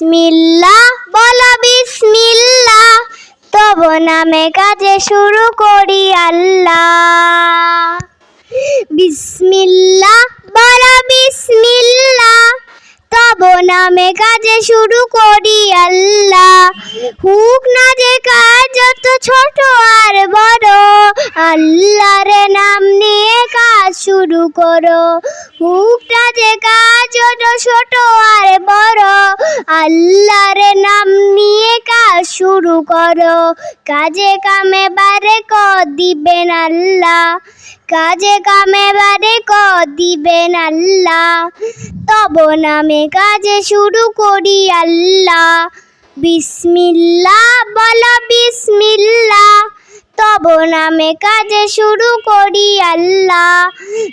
বিসমিল্লা বলো বিসমিল্লা তব নামে কাজে শুরু করি আল্লাহ। বিসমিল্লা বলো বিসমিল্লা তব নামে কাজে শুরু করি আল্লাহ। হুক না যে কাজ, যত ছোট আর বড়। আল্লাহর নাম নিয়ে কাজ শুরু করো। হুকটা যে কাজ যত ছোট আর বড় আল্লাহর নাম নিয়ে কাজ শুরু করো। কাজে কামে বারে ক দিবেন আল্লাহ। কাজে কামে বারে ক দিবেন আল্লাহ। তব নামে কাজে শুরু করি আল্লাহ। বিসমিল্লাহ বলো বিসমিল্লাহ। তব নামে কাজে শুরু করি আল্লাহ।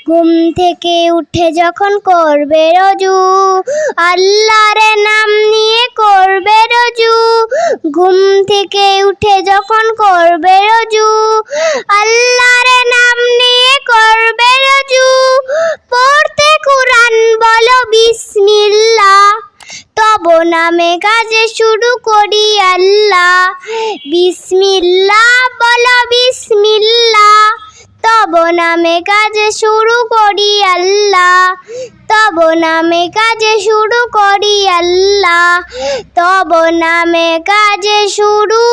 ঘুম থেকে উঠে যখন করবে রজু, আল্লাহর নাম নিয়ে করবে রজু। ঘুম থেকে উঠে যখন করবে রজু, আল্লাহর নাম নিয়ে করবে রজু। পড়তে কোরআন বলো বিসমিল্লাহ। তব নামে কাজে শুরু করি আল্লাহ। বিসমিল্লাহ বলো বিসমিল্লাহ তব নামে কাজে শুরু করি আল্লাহ। তব নামে কাজে শুরু করি আল্লাহ। তব নামে কাজে শুরু